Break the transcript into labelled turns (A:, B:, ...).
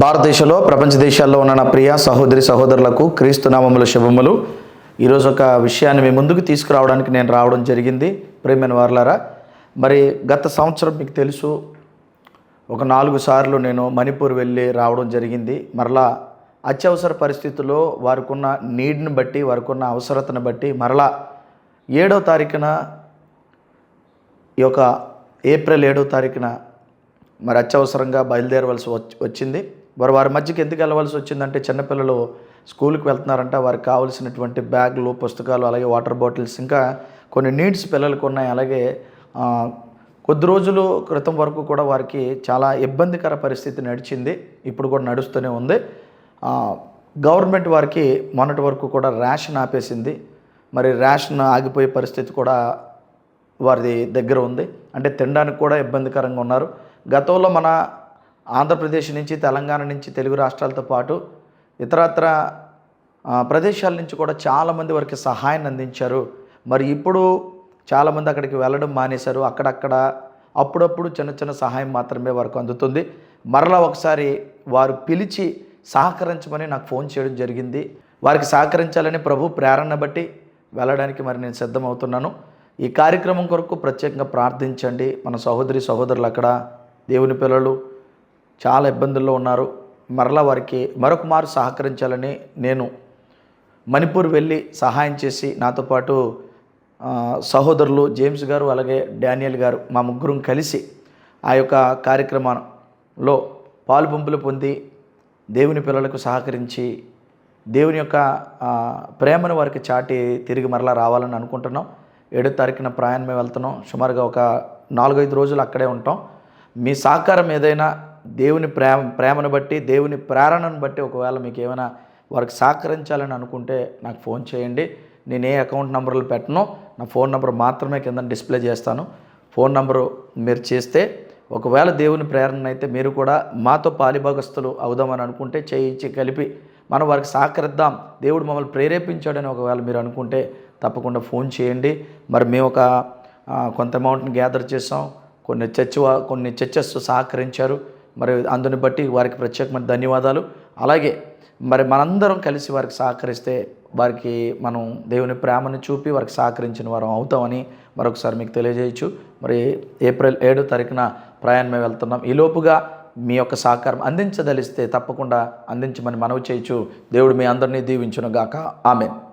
A: భారతదేశంలో ప్రపంచ దేశాల్లో ఉన్న నా ప్రియ సహోదరి సహోదరులకు క్రీస్తు నామముల శుభములు. ఈరోజు ఒక విషయాన్ని మీ ముందుకు తీసుకురావడానికి నేను రావడం జరిగింది. ప్రేమైన వార్లారా మరి గత సంవత్సరం మీకు తెలుసు ఒక నాలుగు సార్లు నేను మణిపూర్ వెళ్ళి రావడం జరిగింది. మరలా అత్యవసర పరిస్థితుల్లో వారికున్న నీడ్ని బట్టి వారికున్న అవసరతను బట్టి మరలా ఏడో తారీఖున ఈ యొక్క ఏప్రిల్ ఏడో తారీఖున మరి అత్యవసరంగా బయలుదేరవలసి వచ్చి వచ్చింది. వారు వారి మధ్యకి ఎందుకు వెళ్ళవలసి వచ్చిందంటే చిన్నపిల్లలు స్కూల్కి వెళ్తున్నారంట వారికి కావలసినటువంటి బ్యాగులు పుస్తకాలు అలాగే వాటర్ బాటిల్స్ ఇంకా కొన్ని నీడ్స్ పిల్లలకు ఉన్నాయి. అలాగే కొద్ది రోజులు క్రితం వరకు కూడా వారికి చాలా ఇబ్బందికర పరిస్థితి నడిచింది. ఇప్పుడు కూడా నడుస్తూనే ఉంది. గవర్నమెంట్ వారికి మొన్నటి వరకు కూడా రేషన్ ఆపేసింది. మరి రేషన్ ఆగిపోయే పరిస్థితి కూడా వారిది దగ్గర ఉంది. అంటే తినడానికి కూడా ఇబ్బందికరంగా ఉన్నారు. గతంలో మన ఆంధ్రప్రదేశ్ నుంచి తెలంగాణ నుంచి తెలుగు రాష్ట్రాలతో పాటు ఇతరత్ర ప్రదేశాల నుంచి కూడా చాలామంది వారికి సహాయాన్ని అందించారు. మరి ఇప్పుడు చాలామంది అక్కడికి వెళ్ళడం మానేశారు. అక్కడక్కడ అప్పుడప్పుడు చిన్న చిన్న సహాయం మాత్రమే వారికి అందుతుంది. మరలా ఒకసారి వారు పిలిచి సహకరించమని నాకు ఫోన్ చేయడం జరిగింది. వారికి సహకరించాలని ప్రభు ప్రేరణ బట్టి వెళ్ళడానికి మరి నేను సిద్ధమవుతున్నాను. ఈ కార్యక్రమం కొరకు ప్రత్యేకంగా ప్రార్థించండి. మన సహోదరి సహోదరులు అక్కడ దేవుని పిల్లలు చాలా ఇబ్బందుల్లో ఉన్నారు. మరలా వారికి మరొక మారు సహకరించాలని నేను మణిపూర్ వెళ్ళి సహాయం చేసి నాతో పాటు సహోదరులు జేమ్స్ గారు అలాగే డానియల్ గారు మా ముగ్గురం కలిసి ఆ యొక్క కార్యక్రమంలో పాలు పంపులు పొంది దేవుని పిల్లలకు సహకరించి దేవుని యొక్క ప్రేమను వారికి చాటి తిరిగి మరలా రావాలని అనుకుంటున్నాం. ఏడో తారీఖున ప్రయాణమే వెళ్తున్నాం. సుమారుగా ఒక నాలుగైదు రోజులు అక్కడే ఉంటాం. మీ సహకారం ఏదైనా దేవుని ప్రేమ ప్రేమను బట్టి దేవుని ప్రేరణను బట్టి ఒకవేళ మీకు ఏమైనా వారికి సహకరించాలని అనుకుంటే నాకు ఫోన్ చేయండి. నేను ఏ అకౌంట్ నెంబర్లు పెట్టను. నా ఫోన్ నెంబర్ మాత్రమే కింద డిస్ప్లే చేస్తాను. ఫోన్ నెంబరు మీరు చేస్తే ఒకవేళ దేవుని ప్రేరణ అయితే మీరు కూడా మాతో పాలిభాగస్తులు అవుదామని అనుకుంటే చేయించి కలిపి మనం వారికి సహకరిద్దాం. దేవుడు మమ్మల్ని ప్రేరేపించాడని ఒకవేళ మీరు అనుకుంటే తప్పకుండా ఫోన్ చేయండి. మరి మేము ఒక కొంత అమౌంట్ని గ్యాదర్ చేసాం కొన్ని చర్చ్ కొన్ని చర్చెస్ సహకరించారు. మరి అందుని బట్టి వారికి ప్రత్యేకమైన ధన్యవాదాలు. అలాగే మరి మనందరం కలిసి వారికి సహకరిస్తే వారికి మనం దేవుని ప్రేమను చూపి వారికి సహకరించిన వారం అవుతామని మరొకసారి మీకు తెలియజేయచ్చు. మరి ఏప్రిల్ ఏడో తారీఖున ప్రయాణమే వెళ్తున్నాం. ఈలోపుగా మీ యొక్క సహకారం అందించదలిస్తే తప్పకుండా అందించమని మనవి చేయొచ్చు దేవుడు మీ అందరినీ దీవించునుగాక. ఆమెన్.